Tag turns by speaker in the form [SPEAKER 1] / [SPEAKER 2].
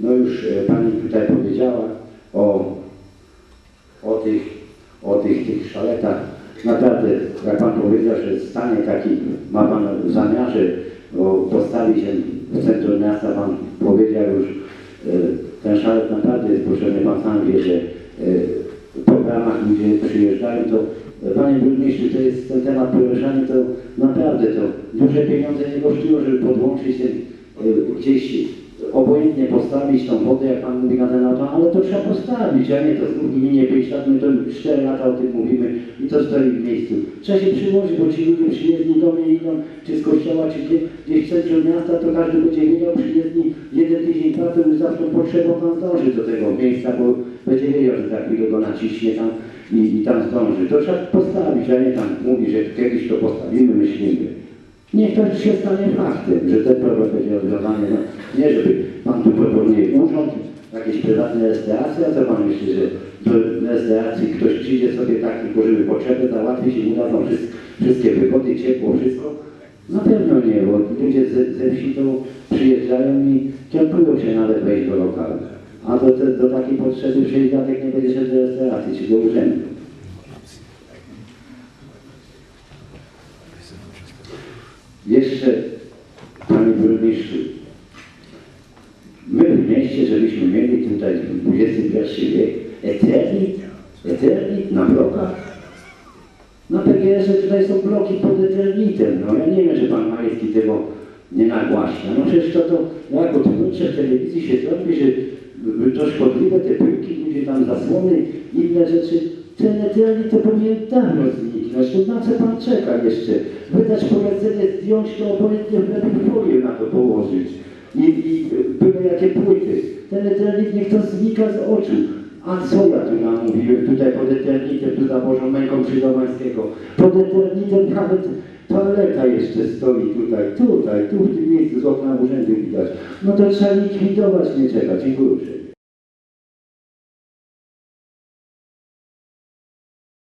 [SPEAKER 1] No już e, Pani tutaj powiedziała o, o tych, o tych, tych szaletach. Naprawdę, jak Pan powiedział, że stanie taki ma Pan w zamiarze postawić w centrum miasta, Pan powiedział już, e, ten szalet naprawdę jest potrzebny. Pan sam wie, że e, w programach ludzie przyjeżdżają, to Panie Burmistrzu, to jest ten temat poruszany, to naprawdę to duże pieniądze nie kosztują, żeby podłączyć ten, gdzieś obojętnie postawić tą wodę, jak Pan mówi na ale to trzeba postawić, a nie to minie 5 lat, my to 4 lata o tym mówimy i to stoi w miejscu. Trzeba się przyłożyć, bo ci ludzie przyjezdni do mnie idą, czy z kościoła, czy gdzie, gdzieś w centrum miasta, to każdy będzie wiedział, przyjezdni jeden tydzień pracy, już zawsze potrzebą Pan do tego miejsca, bo będzie wiedział, że za chwilę go naciśnie tam i, i tam zdąży. To trzeba postawić, a nie tam mówi, że kiedyś to postawimy, myślimy. Niech to się stanie faktem, że ten problem będzie rozwiązany. No, nie, żeby Pan tu proponuje urząd, jakieś prywatne restauracje, a co Pan myśli, że do restauracji ktoś przyjdzie sobie tak, tylko żeby potrzeby załatwić i mu dadzą wszystkie, wygody, ciepło, wszystko? Na pewno nie, bo ludzie ze, ze wsi to przyjeżdżają i kierują się nawet wejść do lokalu. A do, do, do takiej potrzeby przyjeżdżatek nie będzie szedł do restauracji czy do urzędu. Jeszcze, Panie Burmistrzu, my w mieście, żebyśmy mieli tutaj XXI wiek, Eternit, Eternit na blokach. Na PGS-ie tutaj są bloki pod Eternitem. No ja nie wiem, że Pan Majewski tego nie nagłaśnia. No przecież to, to jak odwrócę w telewizji się robi, że to szkodliwe, te pyłki, ludzie tam zasłony, inne rzeczy. Ten Eternit to powinien dawno zniknąć. To na co Pan czeka jeszcze? Wydać polecenie, zdjąć to obojętnie lepiej folię na to położyć. I, i byle jakie płyty. Ten Eternit niech to znika z oczu. A co ja tu namówiłem? Tutaj pod Eternitem, tu za Bożą Męką Krzyżowańskiego. Pod Eternitem nawet toaleta jeszcze stoi tutaj, tutaj, tu w tym miejscu z okna urzędu widać. No to trzeba likwidować, nie czekać. Dziękuję.